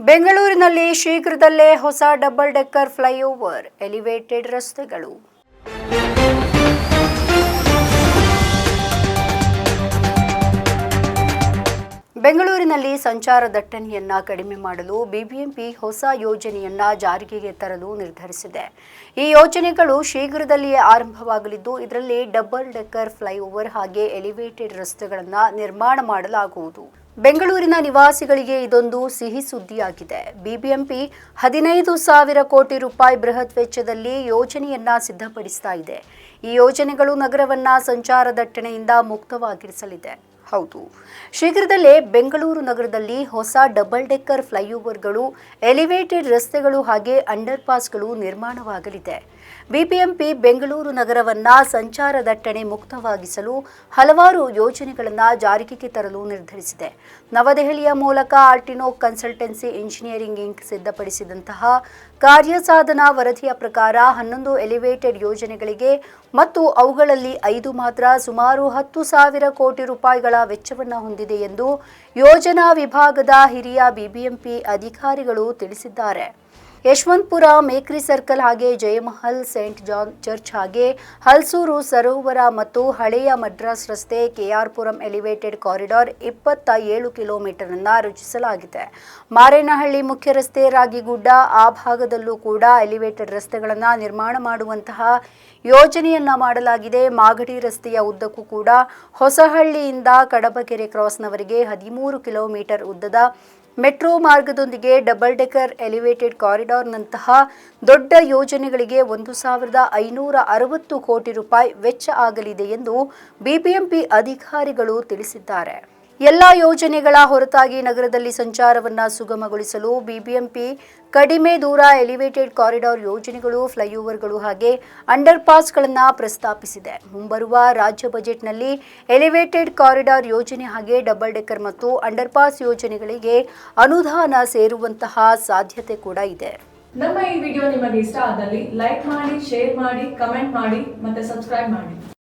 ಬೆಂಗಳೂರಿನಲ್ಲಿ ಶೀಘ್ರದಲ್ಲೇ ಹೊಸ ಡಬಲ್ ಡೆಕ್ಕರ್ ಫ್ಲೈಓವರ್, ಎಲಿವೇಟೆಡ್ ರಸ್ತೆಗಳು. ಬೆಂಗಳೂರಿನಲ್ಲಿ ಸಂಚಾರ ದಟ್ಟಣೆಯನ್ನ ಕಡಿಮೆ ಮಾಡಲು ಬಿಬಿಎಂಪಿ ಹೊಸ ಯೋಜನೆಯನ್ನ ಜಾರಿಗೆ ತರಲು ನಿರ್ಧರಿಸಿದೆ. ಈ ಯೋಜನೆಗಳು ಶೀಘ್ರದಲ್ಲಿಯೇ ಆರಂಭವಾಗಲಿದ್ದು, ಇದರಲ್ಲಿ ಡಬಲ್ ಡೆಕ್ಕರ್ ಫ್ಲೈಓವರ್ ಹಾಗೆ ಎಲಿವೇಟೆಡ್ ರಸ್ತೆಗಳನ್ನು ನಿರ್ಮಾಣ ಮಾಡಲಾಗುವುದು. ಬೆಂಗಳೂರಿನ ನಿವಾಸಿಗಳಿಗೆ ಇದೊಂದು ಸಿಹಿ ಸುದ್ದಿಯಾಗಿದೆ. ಬಿಬಿಎಂಪಿ ಹದಿನೈದು ಸಾವಿರ ಕೋಟಿ ರೂಪಾಯಿ ಬೃಹತ್ ವೆಚ್ಚದಲ್ಲಿ ಯೋಜನೆಯನ್ನ ಸಿದ್ಧಪಡಿಸ್ತಾ ಇದೆ. ಈ ಯೋಜನೆಗಳು ನಗರವನ್ನ ಸಂಚಾರ ದಟ್ಟಣೆಯಿಂದ ಮುಕ್ತವಾಗಿರಿಸಲಿದೆ. ಹೌದು. ಶೀಘ್ರದಲ್ಲೇ ಬೆಂಗಳೂರು ನಗರದಲ್ಲಿ ಹೊಸ ಡಬಲ್ ಡೆಕ್ಕರ್ ಫ್ಲೈಓವರ್ಗಳು, ಎಲಿವೇಟೆಡ್ ರಸ್ತೆಗಳು ಹಾಗೆ ಅಂಡರ್ ಪಾಸ್ಗಳು ನಿರ್ಮಾಣವಾಗಲಿದೆ. ಬಿಬಿಎಂಪಿ ಬೆಂಗಳೂರು ನಗರವನ್ನ ಸಂಚಾರ ದಟ್ಟಣೆ ಮುಕ್ತವಾಗಿಸಲು ಹಲವಾರು ಯೋಜನೆಗಳನ್ನು ಜಾರಿಗೆ ತರಲು ನಿರ್ಧರಿಸಿದೆ. ನವದೆಹಲಿಯ ಮೂಲಕ ಆರ್ಟಿನೋ ಕನ್ಸಲ್ಟೆನ್ಸಿ ಇಂಜಿನಿಯರಿಂಗ್ ಇಂಕ್ ಸಿದ್ಧಪಡಿಸಿದಂತಹ ಕಾರ್ಯಸಾಧನಾ ವರದಿಯ ಪ್ರಕಾರ ಹನ್ನೊಂದು ಎಲಿವೇಟೆಡ್ ಯೋಜನೆಗಳಿಗೆ ಮತ್ತು ಅವುಗಳಲ್ಲಿ ಐದು ಮಾತ್ರ ಸುಮಾರು ಹತ್ತು ಸಾವಿರ ಕೋಟಿ ರೂಪಾಯಿಗಳ ವೆಚ್ಚವನ್ನು ಹೊಂದಿದೆ ಎಂದು ಯೋಜನಾ ವಿಭಾಗದ ಹಿರಿಯ ಬಿಬಿಎಂಪಿ ಅಧಿಕಾರಿಗಳು ತಿಳಿಸಿದ್ದಾರೆ. ಯಶವಂತಪುರ ಮೇಕ್ರಿ ಸರ್ಕಲ್ ಹಾಗೆ ಜಯಮಹಲ್ ಸೇಂಟ್ ಜಾನ್ ಚರ್ಚ್ ಹಾಗೆ ಹಲ್ಸೂರು ಸರೋವರ ಮತ್ತು ಹಳೆಯ ಮದ್ರಾಸ್ ರಸ್ತೆ ಕೆಆರ್ಪುರಂ ಎಲಿವೇಟೆಡ್ ಕಾರಿಡಾರ್ ಇಪ್ಪತ್ತ ಏಳು ಕಿಲೋಮೀಟರ್ ರಚಿಸಲಾಗಿದೆ. ಮಾರೇನಹಳ್ಳಿ ಮುಖ್ಯ ರಸ್ತೆ ರಾಗಿಗುಡ್ಡ ಆ ಭಾಗದಲ್ಲೂ ಕೂಡ ಎಲಿವೇಟೆಡ್ ರಸ್ತೆಗಳನ್ನು ನಿರ್ಮಾಣ ಮಾಡುವಂತಹ ಯೋಜನೆಯನ್ನ ಮಾಡಲಾಗಿದೆ. ಮಾಗಡಿ ರಸ್ತೆಯ ಉದ್ದಕ್ಕೂ ಕೂಡ ಹೊಸಹಳ್ಳಿಯಿಂದ ಕಡಬಕೆರೆ ಕ್ರಾಸ್ನವರೆಗೆ ಹದಿಮೂರು ಕಿಲೋಮೀಟರ್ ಉದ್ದದ ಮೆಟ್ರೋ ಮಾರ್ಗದೊಂದಿಗೆ ಡಬಲ್ ಡೆಕರ್ ಎಲಿವೇಟೆಡ್ ಕಾರಿಡಾರ್ನಂತಹ ದೊಡ್ಡ ಯೋಜನೆಗಳಿಗೆ ಒಂದು ಸಾವಿರದ ಐನೂರ ಅರವತ್ತು ಕೋಟಿ ರೂಪಾಯಿ ವೆಚ್ಚ ಆಗಲಿದೆ ಎಂದು ಬಿಬಿಎಂಪಿ ಅಧಿಕಾರಿಗಳು ತಿಳಿಸಿದ್ದಾರೆ. ಎಲ್ಲ ಯೋಜನೆಗಳ ಹೊರತಾಗಿ ನಗರದಲ್ಲಿ ಸಂಚಾರವನ್ನ ಸುಗಮಗೊಳಿಸಲು ಬಿಬಿಎಂಪಿ ಕಡಿಮೆ ದೂರ ಎಲಿವೇಟೆಡ್ ಕಾರಿಡಾರ್ ಯೋಜನೆಗಳು, ಫ್ಲೈಓವರ್ಗಳು ಹಾಗೆ ಅಂಡರ್ ಪಾಸ್ಗಳನ್ನು ಪ್ರಸ್ತಾಪಿಸಿದೆ. ಮುಂಬರುವ ರಾಜ್ಯ ಬಜೆಟ್ನಲ್ಲಿ ಎಲಿವೇಟೆಡ್ ಕಾರಿಡಾರ್ ಯೋಜನೆ ಹಾಗೆ ಡಬಲ್ ಡೆಕ್ಕರ್ ಮತ್ತು ಅಂಡರ್ ಪಾಸ್ ಯೋಜನೆಗಳಿಗೆ ಅನುದಾನ ಸೇರುವಂತಹ ಸಾಧ್ಯತೆ ಕೂಡ ಇದೆ. ನಮ್ಮ ಈ ವಿಡಿಯೋ ನಿಮಗೆ ಇಷ್ಟ ಆದಲ್ಲಿ ಲೈಕ್ ಮಾಡಿ, ಶೇರ್ ಮಾಡಿ, ಕಮೆಂಟ್ ಮಾಡಿ ಮತ್ತೆ ಸಬ್ಸ್ಕ್ರೈಬ್ ಮಾಡಿ.